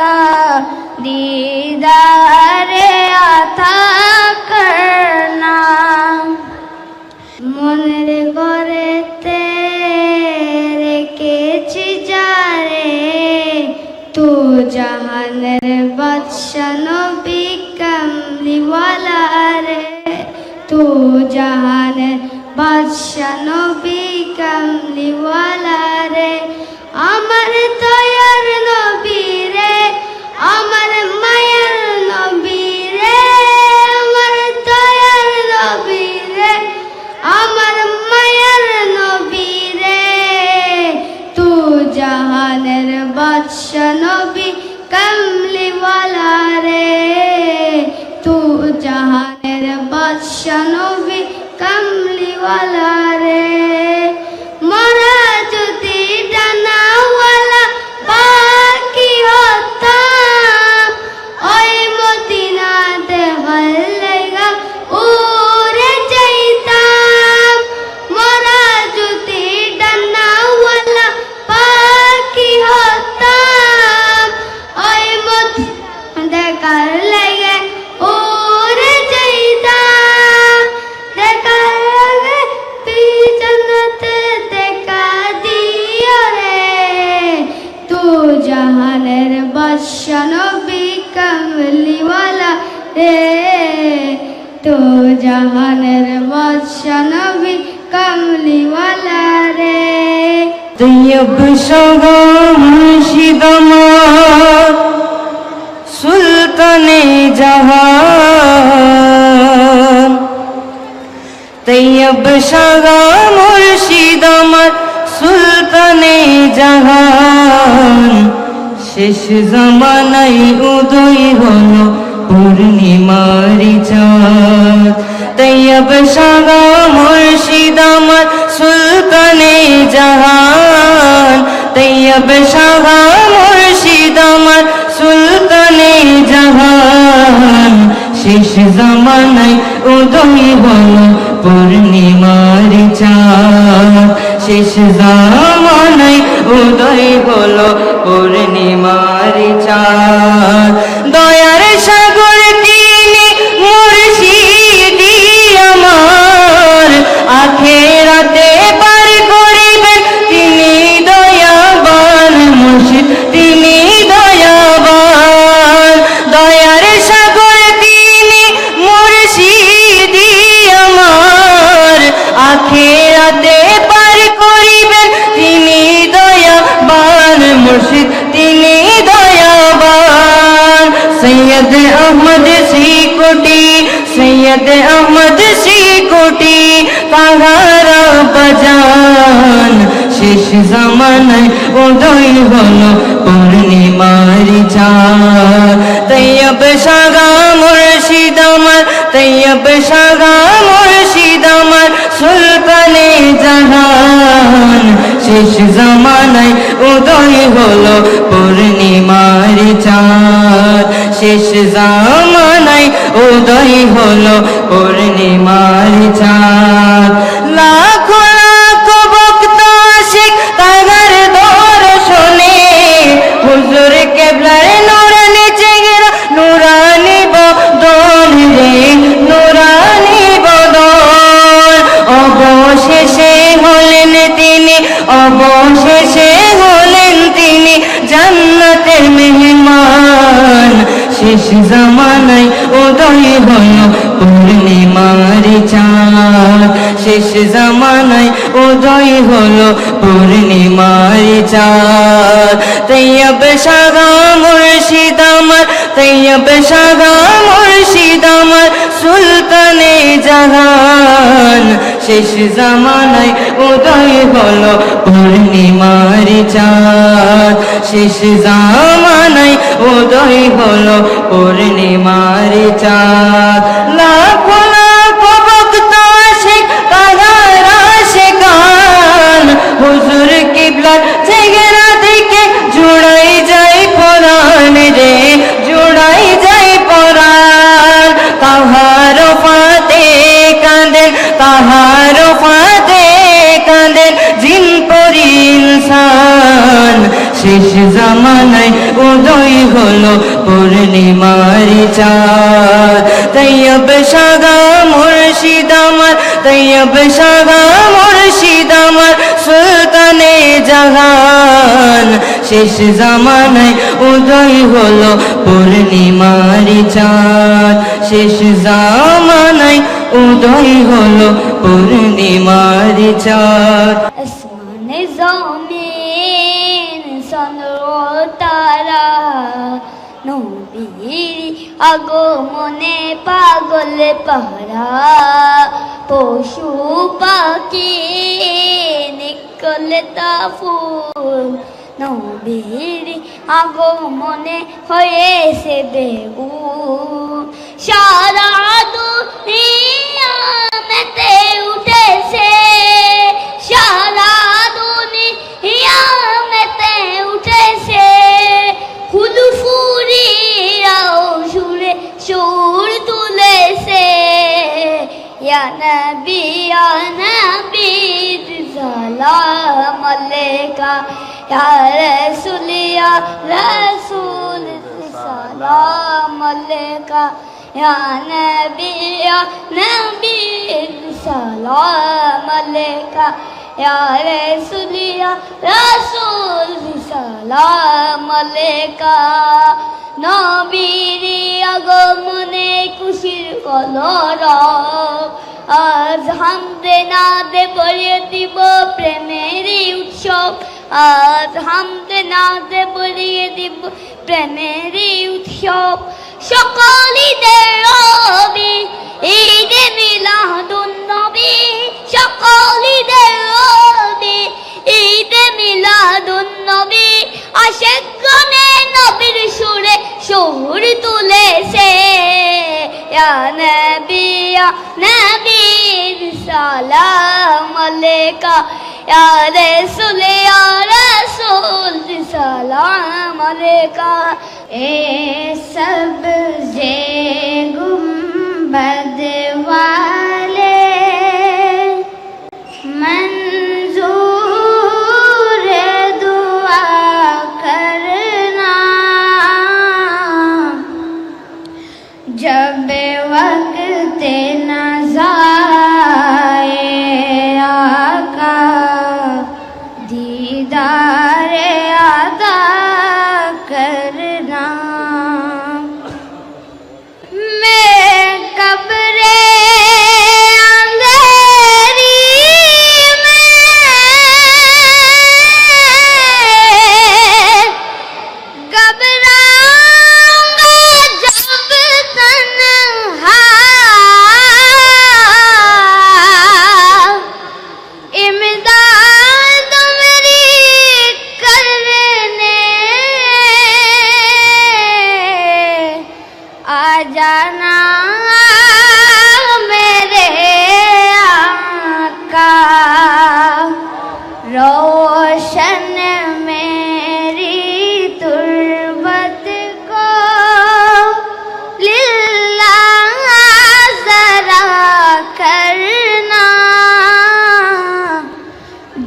आका दीदार आता करना মনের ঘরেতে রেখেছি যারে তু জাহানের বাদশা নবী কামলিওয়ালা রে তু জাহানের বাদশা নবী কামলিওয়ালা রে আমার দয়ার তু জাহানের বাদশা নবী কমলিওয়ালা রে। তৈয়ব সগা মুর্শিদ সুলতানে জাহান। তৈয়ব সগা মুর্শিদ সুলতানে জাহান। শেষ জমানাই উদয় হলো পূর্ণিমারি চাঁদ। তৈয়ব সগা মুর্শিদ আমার সুলতানে জাহান। তৈয়ব সগা মুর্শিদ আমার সুলতানে জাহান। শেষ জমানায় উদয় হলো পূর্ণিমার চাঁদ। শেষ জমানায় উদয় হলো পূর্ণিমার শেষ জামানায় উদয় হলো পূর্ণিমার চাঁদ। তৈয়ব সাগা মুর্শিদ আমার তৈয়ব সাগা মুর্শিদ আমার সুলতানে জাহান। শেষ জামানায় উদয় হলো পূর্ণিমার শেষ জামানায় উদয় হলো পূর্ণিমার চাঁদ। অবশেষে হলেন তিনি জান্নাতের মেহমান। শেষ জামানায় উদয় হলো পূর্ণিমার চাঁদ। শেষ জামানায় উদয় হলো পূর্ণিমার চাঁদ। তৈয়ব সাগা মুর্শিদ আমার তৈয়ব সাগা মুর্শিদ আমার সুলতানে জাহান। শেষ জামানায় উদয় হলো পূর্ণিমার চাঁদ। শেষ জামানায় উদয় হলো পূর্ণিমার চাঁদ। শেষ জামানায় উদয় হলো পূর্ণিমার চাঁদ। তৈয়ব সাগা মুর্শিদ আমার তৈয়ব সাগা মুর্শিদ আমার সুলতানে জাহান। শেষ জামানায় উদয় হলো পূর্ণিমার চাঁদ। শেষ জামানায় উদয় হলো পূর্ণিমার আসমানে জমিন চন্দ্র তারা নবীর আগমনে পাগল পারা পশু পাখি নিকলে তা ফুল, নবীর আগমনে হয়েছে বেগুন সারা দুনিয়া উঠেছে সারা রাসূল সালাম আলাইকা ইয়া নবী ইয়া নবী সালাম আলাইকা ইয়া রাসূল ইয়া রাসূল সালাম আলাইকা নবীর আগমনে খুশির কলর আজ হামদে না দে বলিয়ে দিব প্রেমের উৎসব। আজ হামদে না দে বলিয়ে দিব প্রেমের উৎসব। সকলিদের রবি ঈদে মিলাদুন নবী। সকলিদের রবি ঈদে মিলাদুন নবী। আশেক গনে নবীর সুরে সুর তুলেছে। ইয়া নবী ইয়া নবী সালাম আলাইকা ইয়া রাসূল ইয়া রাসূল সালাম আলাইকা এ সব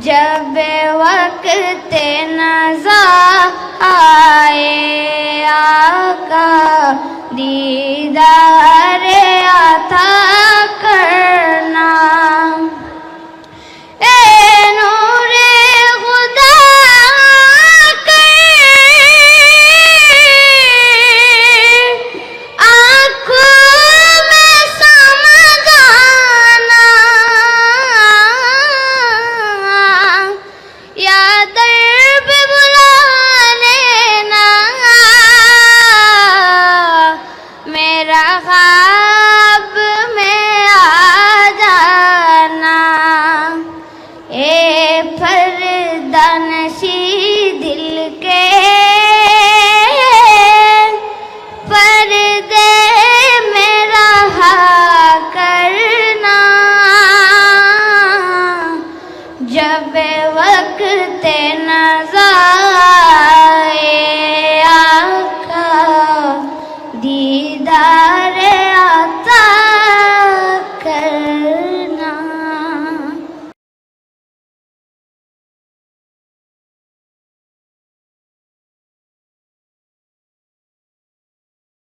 जब वक्त नजा आए आका दीदार आता करना।